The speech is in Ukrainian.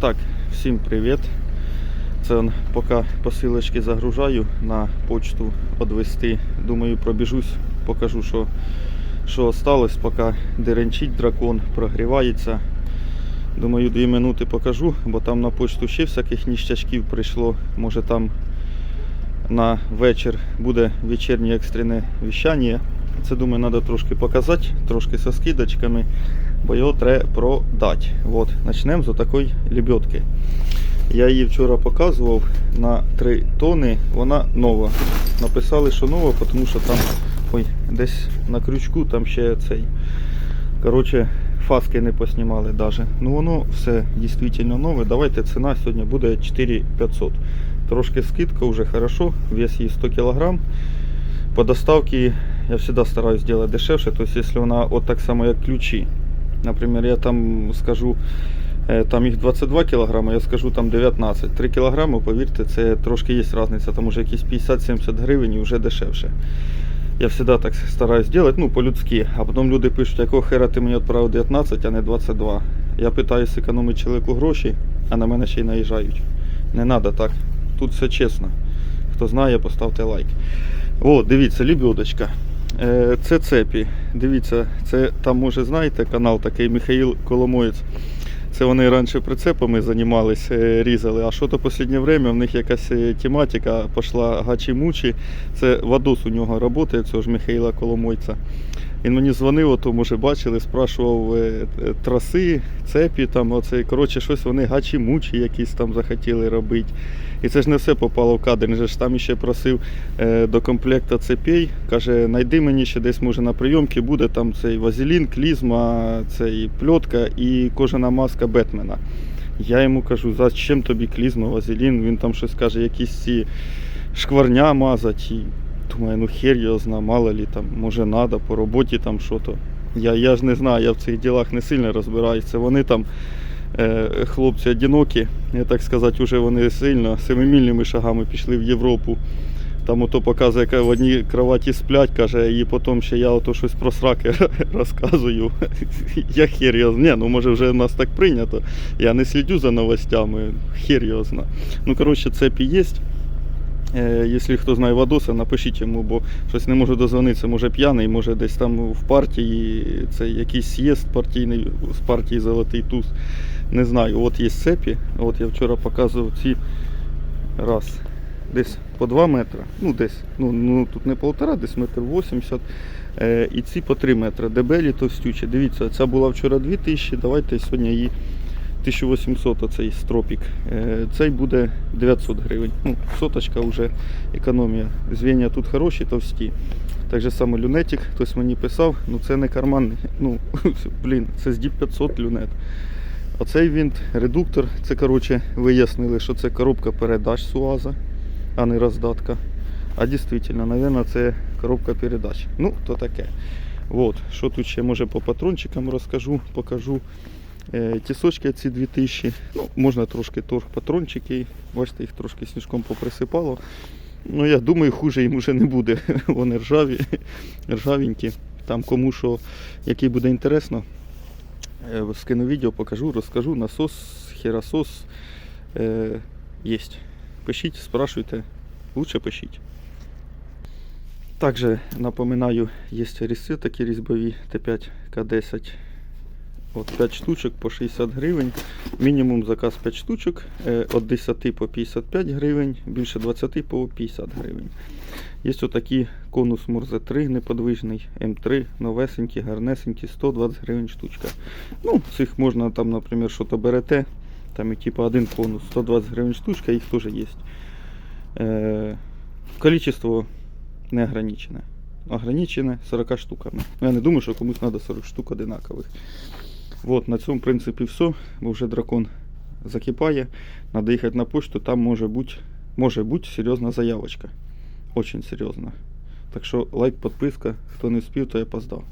Так, всім привіт. Це поки посилочки загружаю на почту відвести. Думаю, пробіжусь, покажу, що, що осталось, поки деренчить дракон, прогрівається. Думаю, дві минути покажу, бо там на почту ще всяких ніщачків прийшло. Може там на вечір буде вечірнє екстрене віщання. Це думаю, треба трошки показати, трошки со скидочками, бо його треба продати. От, почнемо з такої лебедки. Я її вчора показував на 3 тони, вона нова. Написали, що нова, тому що там ой, десь на крючку там ще цей. Коротше, фаски не поснімали даже. Ну воно все дійсно нове. Давайте ціна сьогодні буде 4500. Трошки скидка вже хорошо, вес її 100 кг. По доставке я всегда стараюсь делать дешевше. То есть, если вона от так само, як ключі. Наприклад, я там скажу, е, там їх 22 кг, я скажу там 19. 3 кг, повірте, це трошки є різниця, там уже якісь 50-70 гривень і вже дешевше. Я всегда так стараюсь делать, ну, по-людськи. А потім люди пишуть, якого хера ти мені відправив 19, а не 22. Я питаюсь економити чоловіку гроші, а на мене ще й наїжджають. Не треба так. Тут все чесно. Хто знає, поставте лайк. О, дивіться, лебедочка. Е, Це цепі. Дивіться, це там, може, знаєте, канал такий Михаїл Коломоєць. Це вони раніше прицепами займалися, е, різали. А що то останнє время в них якась е, тематика пішла гачі-мучі. Це Вадос у нього працює, цього ж Михаїла Коломойця. Він мені дзвонив, ото, може, бачили, спрашував е, е, траси, цепі, там, оце, коротше, щось вони гачі-мучі якісь там захотіли робити. І це ж не все попало в кадр. Він же ж там ще просив е, до комплекта цепей. Каже, найди мені ще десь може на прийомці буде там цей вазелін, клізма, цей пльотка і кожана маска Бетмена. Я йому кажу, зачем тобі клізма, вазелін? Він там щось каже, якісь ці шкварня мазать. Думаю, ну хер його зна, мало ли там, може надо, по роботі там що-то. Я, я ж не знаю, я в цих ділах не сильно розбираюся. Вони там е, хлопці одинокі, я так сказати, вже вони сильно семимільними шагами пішли в Європу. Там ото показує, яка в одній кроваті сплять, каже, і потім ще я ото щось про сраки розказую. Я хер його зна. Ну може вже в нас так прийнято. Я не слідю за новостями, хер його зна. Ну, коротше, цепі є. Е, Якщо хто знає Вадоса, напишіть йому, бо щось не можу дозвонитися, може п'яний, може десь там в партії це якийсь з'їзд партійний з партії Золотий Туз. Не знаю, от є цепі. От я вчора показував ці раз. Десь по 2 метри. Ну десь. Ну, ну тут не полтора, десь метр 80. Е, і ці по 3 метри. Дебелі товстючі. Дивіться, ця була вчора 2000, давайте сьогодні її 1800 оцей стропік. Е, Цей буде 900 гривень. Ну, соточка вже економія. Звіння тут хороші, товсті. Так же саме люнетик, хтось мені писав, ну це не карманний. Ну, блін, це з Діп 500 люнет. Оцей винт, редуктор, це коротше вияснили, що це коробка передач Суаза, а не роздатка. А дійсно, мабуть, це коробка передач. Ну, то таке. От, що тут ще може по патрончикам розкажу, покажу. Е, Тісочки ці 2000. Ну, можна трошки торг патрончики. Бачите, їх трошки сніжком поприсипало. Ну, я думаю, хуже їм вже не буде. Вони ржаві, ржавенькі. Там кому що, який буде інтересно. Е, Скину відео, покажу, розкажу. Насос, херосос е, є. Пишіть, спрашуйте. Лучше пишіть. Також напоминаю, є різці такі різьбові Т5 К10. От 5 штучок по 60 гривень. Мінімум заказ 5 штучок. е, Від 10 по 55 гривень, більше 20 по 50 гривень. Є отакий конус Мурзе 3 неподвижний, М3, новесенький, гарнесенький, 120 гривень штучка. Ну, цих можна там, наприклад, що то берете. Там і типу один конус, 120 гривень штучка, їх теж є. Е, количество не ограничене. Ограничене 40 штуками. Ну, Я не думаю, що комусь треба 40 штук одинакових. Вот, на цьому, в принципі, все. Бо вже дракон закипає. Надо їхати на почту, там може бути, може бути серйозна заявочка. Очень серйозна. Так що лайк, підписка. Хто не спів, то я опоздав.